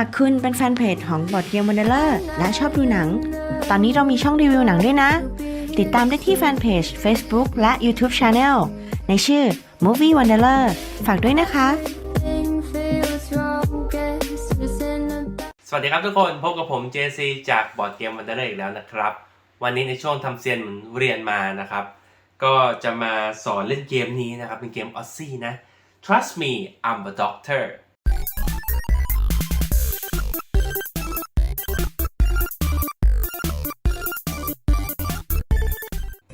ากคุณเป็นแฟนเพจของบอดเกมวันเดอร์และชอบดูหนัง ตอนนี้เรามีช่องรีวิวหนังด้วยนะ ติดตามได้ที่แฟนเพจ Facebook และ YouTube Channel ในชื่อ Movie Wanderer ฝากด้วยนะคะ สวัสดีครับทุกคน พบกับผม JC จากบอร์ดเกมวันเดอร์อีกแล้วนะครับ วันนี้ในช่วงทำเซียนเหมือนเรียนมานะครับ ก็จะมาสอนเล่นเกมนี้นะครับ เป็นเกมออซซี่นะ Trust me I'm a doctor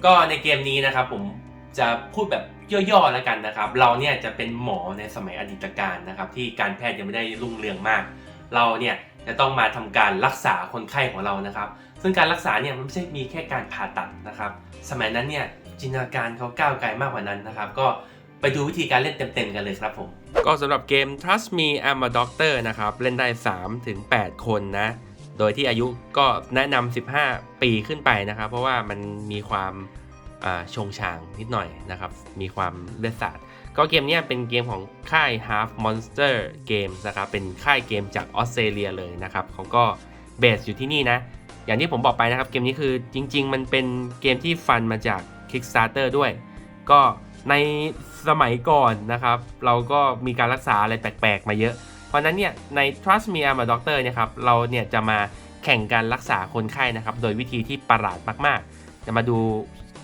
ก็ในเกมนี้นะครับผมจะพูดแบบย่อๆแล้วกันนะครับ เราเนี่ยจะเป็นหมอในสมัยอดีตการนะครับ ที่การแพทย์ยังไม่ได้รุ่งเรืองมาก เราเนี่ยจะต้องมาทำการรักษาคนไข้ของเรานะครับ ซึ่งการรักษาเนี่ยมันไม่ใช่มีแค่การผ่าตัดนะครับ สมัยนั้นเนี่ยจินตนาการเขาก้าวไกลมากกว่านั้นนะครับ ก็ไปดูวิธีการเล่นเต็มๆกันเลยครับผม ก็สำหรับเกม Trust Me I'm a Doctor นะครับ เล่นได้3ถึง8คนนะ โดยที่อายุก็แนะนำ 15 ปีขึ้นไปนะครับ เพราะว่ามันมีความชงชางนิดหน่อยนะครับ มีความเลือดสาดก็เกมนี้เป็นเกมของค่าย Half Monster Games นะครับ เป็นค่ายเกมจากออสเตรเลียเลยนะครับเขาก็เบสอยู่ที่นี่นะ อย่างที่ผมบอกไปนะครับ เกมนี้คือจริง ๆ มันเป็นเกมที่ฟันมาจาก Kickstarter ด้วย ก็ในสมัยก่อนนะครับ เราก็มีการรักษาอะไรแปลก ๆ มาเยอะ ราะนั้นเนี่ยใน Trust Me I'm a Doctor เนี่ยครับเราเนี่ยจะมาแข่งการรักษาคนไข้นะครับโดยวิธีที่ประหลาดมากๆ จะมาดู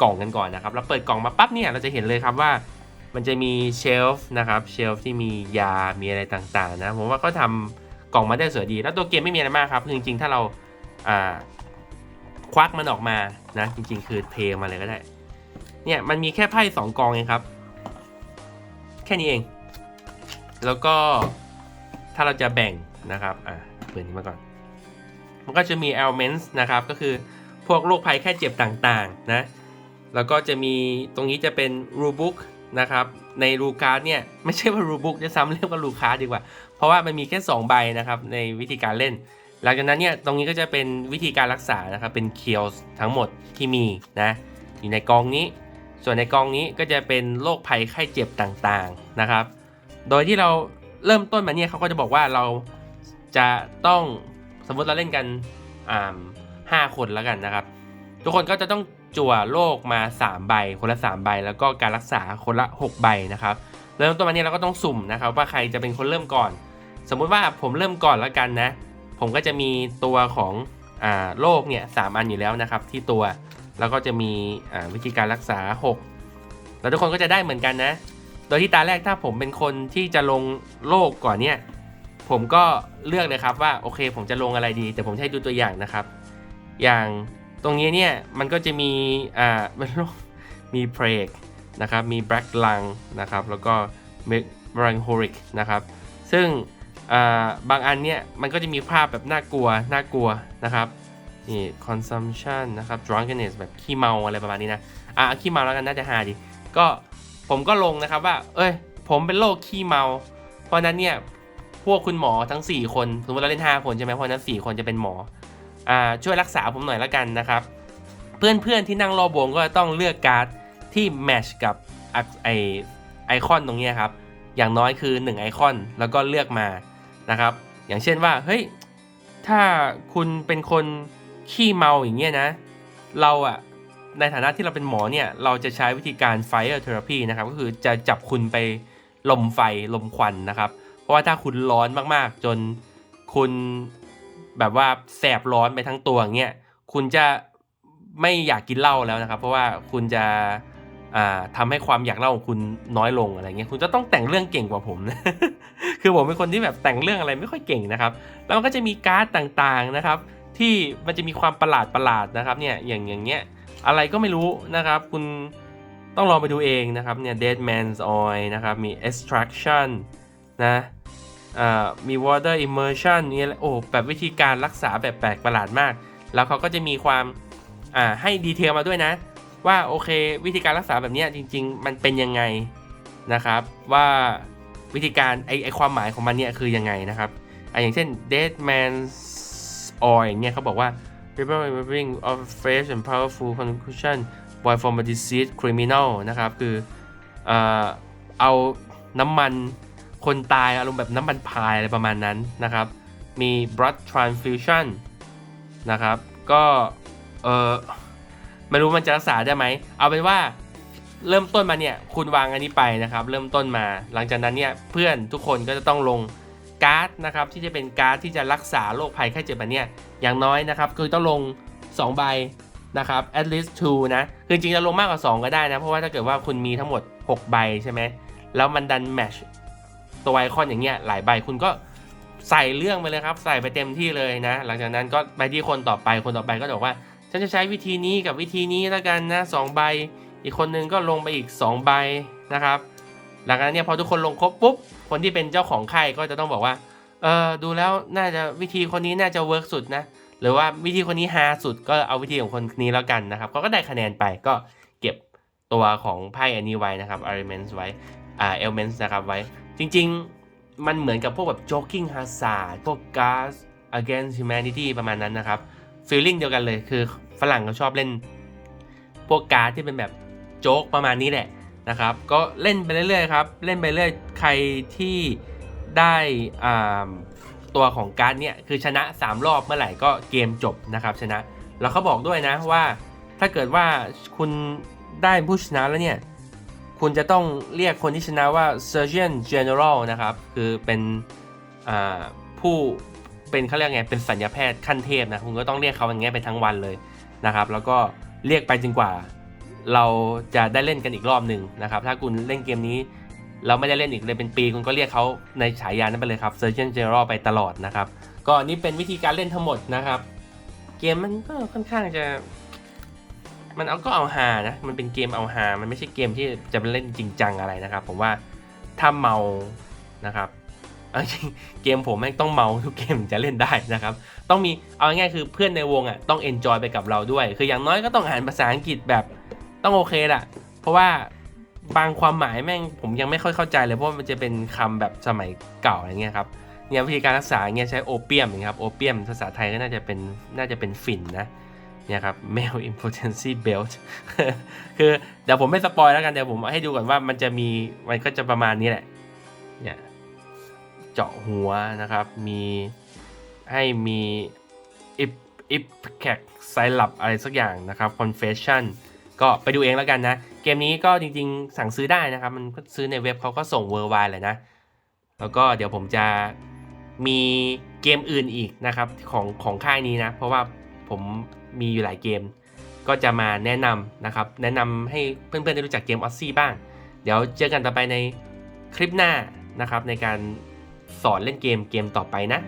กล่องกันก่อนนะครับเราเปิดกล่องมาปั๊บเนี่ยเราจะเห็นเลยครับว่ามันจะมีเชลฟ์นะครับเชลฟ์ที่มียา มีอะไรต่างๆนะผมว่าเขาทำกล่องมาได้สวยดี แล้วตัวเกมไม่มีอะไรมากครับคือจริงๆ ถ้าเราอ่าควักมันออกมานะจริง ๆ คือเทมาเลยก็ได้ เนี่ยมันมีแค่ไพ่สองกองเองครับ แค่นี้เอง แล้วก็ ถ้าเราจะแบ่งนะครับอะเปิดนี้มาก่อน มันก็จะมี elements นะครับก็คือพวกโรคภัยแค่เจ็บต่างๆนะแล้วก็จะมีตรงนี้จะเป็น rule book นะครับในรูการ์ดเนี่ยไม่ใช่ว่า rule book จะซ้ำเรียกว่ารูการ์ดดีกว่า เพราะว่ามันมีแค่ 2 ใบนะครับในวิธีการเล่น หลังจากนั้นเนี่ยตรงนี้ก็จะเป็นวิธีการรักษานะครับเป็น kills ทั้งหมดที่มีนะอยู่ในกองนี้ ส่วนในกองนี้ก็จะเป็นโรคภัยไข้เจ็บต่างๆนะครับ โดยที่เรา เริ่มต้นมาเนี่ยเขาก็จะบอกว่าเราจะต้องสมมติเราเล่นกันอ่าห้าคนแล้วกันนะครับ ทุกคนก็จะต้องจั่วโลกมา 3 ใบ คนละ 3 ใบ แล้วก็การรักษาคนละ 6 ใบนะครับ เริ่มต้นมาเนี่ยเราก็ต้องสุ่มนะครับว่าใครจะเป็นคนเริ่มก่อน สมมุติว่าผมเริ่มก่อนแล้วกันนะ ผมก็จะมีตัวของอ่าโรคเนี่ยสามอันอยู่แล้วนะครับ ที่ตัว แล้วก็จะมีอ่าวิธีการรักษา 6 แล้วทุกคนก็จะได้เหมือนกันนะ โดยที่ตาแรกถ้าผมเป็นคนที่จะลงโลกก่อนเนี่ย ผมก็เลือกเลยครับว่าโอเค ผมจะลงอะไรดี แต่ผมให้ดูตัวอย่างนะครับ อย่างตรงนี้เนี่ยมันก็จะมีอ่าเป็นมีเพลกนะครับมี black lung นะครับแล้วก็ melancholic นะครับซึ่งอ่าบางอันเนี่ยมันก็จะมีภาพแบบน่ากลัวน่ากลัวนะครับนี่ consumption นะครับ drunkenness แบบขี้เมาอะไรประมาณนี้นะ อะขี้เมาแล้วกันน่าจะหาดี ก็ ผมก็ลงนะครับว่า เอ้ย ผมเป็นโรคขี้เมา เพราะนั้นเนี่ย พวกคุณหมอทั้ง 4 คนสมมติเราเล่น 5 คนใช่ไหมเพราะนั้น 4 คนจะเป็นหมอ อ่า ช่วยรักษาผมหน่อยละกันนะครับ เพื่อนๆที่นั่งรอบวงก็ต้องเลือกการ์ดที่แมชกับไอไอคอนตรงนี้ครับ อย่างน้อยคือ 1 ไอคอน แล้วก็เลือกมา นะครับ อย่างเช่นว่า เฮ้ย ถ้าคุณเป็นคนขี้เมาอย่างเงี้ยนะ เราอะ ในฐานะที่เราเป็นหมอเนี่ย เราจะใช้วิธีการ fire therapy นะครับ ก็คือจะจับคุณไปลมไฟลมควันนะครับ เพราะว่าถ้าคุณร้อนมากๆ จนคุณแบบว่าแสบร้อนไปทั้งตัวเงี้ย คุณจะไม่อยากกินเหล้าแล้วนะครับ เพราะว่าคุณจะอ่าทำให้ความอยากเหล้าของคุณน้อยลงอะไรเงี้ยคุณจะต้องแต่งเรื่องเก่งกว่าผมนะคือผมเป็นคนที่แบบแต่งเรื่องอะไรไม่ค่อยเก่งนะครับ แล้วมันก็จะมีการ์ดต่างๆนะครับ ที่มันจะมีความประหลาดประหลาดนะครับเนี่ยอย่างอย่างเงี้ย อะไรก็ไม่รู้นะครับคุณต้องลองไปดูเองนะครับเนี่ย Dead Man's Oil นะครับมี Extraction นะมี Water Immersion นี่โอ้แบบวิธีการรักษาแบบแปลกประหลาดมาก แล้วเขาก็จะมีความอ่าให้ดีเทลมาด้วยนะ ว่าโอเควิธีการรักษาแบบนี้จริง ๆ มันเป็นยังไงนะครับว่าวิธีการไอไอความหมายของมันเนี่ยคือยังไงนะครับออย่างเช่น Dead Man's Oil เนี่ยเขาบอกว่า People remembering of fresh and powerful conclusion boy from a deceased criminal นะครับ คือเอ่อเอาน้ำมันคนตายอารมณ์แบบน้ำมันพายอะไรประมาณนั้นนะครับ มี blood transfusion นะครับ ก็เออไม่รู้มันจะรักษาได้ไหม เอาเป็นว่าเริ่มต้นมาเนี่ย คุณวางอันนี้ไปนะครับ เริ่มต้นมา หลังจากนั้นเนี่ย เพื่อนทุกคนก็จะต้องลง การ์ดนะครับที่จะเป็นการ์ดที่จะรักษาโรคภัยไข้เจ็บแบบนี้อย่างน้อยนะครับคือต้องลง 2 ใบนะครับ at least two นะคือจริงจะลงมากกว่า 2 ก็ได้นะ เพราะว่าถ้าเกิดว่าคุณมีทั้งหมด 6 ใบใช่ไหมแล้วมันดันแมชตัวไอคอนอย่างเงี้ยหลายใบคุณก็ใส่เรื่องไปเลยครับ ใส่ไปเต็มที่เลยนะ หลังจากนั้นก็ไปที่คนต่อไปคนต่อไปก็บอกว่า ฉันจะใช้วิธีนี้กับวิธีนี้แล้วกันนะสองใบ อีกคนนึงก็ลงไปอีก 2 ใบนะครับ หลังจากนั้นเนี่ยพอทุกคนลงครบปุ๊บคนที่เป็นเจ้าของไข่ก็จะต้องบอกว่าเออดูแล้วน่าจะวิธีคนนี้น่าจะเวิร์กสุดนะหรือว่าวิธีคนนี้ฮาสุดก็เอาวิธีของคนนี้แล้วกันนะครับเขาก็ได้คะแนนไปก็เก็บตัวของไพ่อันนี้ไว้นะครับ elements ไว้อ่า elements นะครับไว้ จริงๆ มันเหมือนกับพวกแบบ joking hazard พวก gas against humanity ประมาณนั้นนะครับ feeling เดียวกันเลยคือฝรั่งเขาชอบเล่น พวกการ์ดที่เป็นแบบโจ๊กประมาณนี้แหละ นะครับ ก็เล่นไปเรื่อยๆครับ เล่นไปเรื่อยใครที่ได้ตัวของการ์ดเนี่ยคือชนะ 3 รอบเมื่อไหร่ก็เกมจบนะครับชนะ แล้วเขาบอกด้วยนะว่าถ้าเกิดว่าคุณได้ผู้ชนะแล้วเนี่ย คุณจะต้องเรียกคนที่ชนะว่า Surgeon General นะครับ คือเป็นผู้เป็นเขาเรียกไง เป็นสัญญาแพทย์ขั้นเทพนะ คุณก็ต้องเรียกเขาอย่างเงี้ยไปทั้งวันเลยนะครับ แล้วก็เรียกไปจนกว่า เราจะได้เล่นกันอีกรอบหนึ่งนะครับ ถ้าคุณเล่นเกมนี้ เราไม่ได้เล่นอีกเลยเป็นปีคุณก็เรียกเขาในฉายานั้นไปเลยครับ Surgeon General ไปตลอดนะครับ ก็อันนี้เป็นวิธีการเล่นทั้งหมดนะครับ เกมมันก็ค่อนข้างจะ มันเอาก็เอาฮานะ มันเป็นเกมเอาฮามันไม่ใช่เกมที่จะไปเล่นจริงจังอะไรนะครับ ผมว่าถ้าเมานะครับเกมผมแม่งต้องเมาทุกเกมจะเล่นได้นะครับ ต้องมีเอาง่ายๆคือเพื่อนในวงอะต้องเอนจอยไปกับเราด้วย คืออย่างน้อยก็ต้องอ่านภาษาอังกฤษแบบ ต้องโอเคแหละเพราะว่าบางความหมายแม่งผมยังไม่ค่อยเข้าใจเลยเพราะว่ามันจะเป็นคำแบบสมัยเก่าอย่างเงี้ยครับเนี่ยวิธีการรักษาเงี้ยใช้โอเปียมอย่างเงี้ยครับโอเปียมภาษาไทยก็น่าจะเป็นน่าจะเป็นฝิ่นนะเนี่ยครับ male impotency belt คือเดี๋ยวผมไม่สปอยแล้วกันเดี๋ยวผมให้ดูก่อนว่ามันจะมีมันก็จะประมาณนี้แหละเนี่ยเจาะหัวนะครับ มีให้มีอิปอิปแขกไซลับอะไรสักอย่างนะครับ confession ก็ไปดูเองแล้วกันนะ เกมนี้ก็จริงๆ สั่งซื้อได้นะครับ มันก็ซื้อในเว็บเขาก็ส่ง worldwide เลยนะ แล้วก็เดี๋ยวผมจะมีเกมอื่นอีกนะครับของของค่ายนี้นะ เพราะว่าผมมีอยู่หลายเกม ก็จะมาแนะนำนะครับ แนะนำให้เพื่อนๆได้รู้จักเกมออซซี่บ้าง เดี๋ยวเจอกันต่อไปในคลิปหน้านะครับในการสอนเล่นเกมเกมต่อไปนะ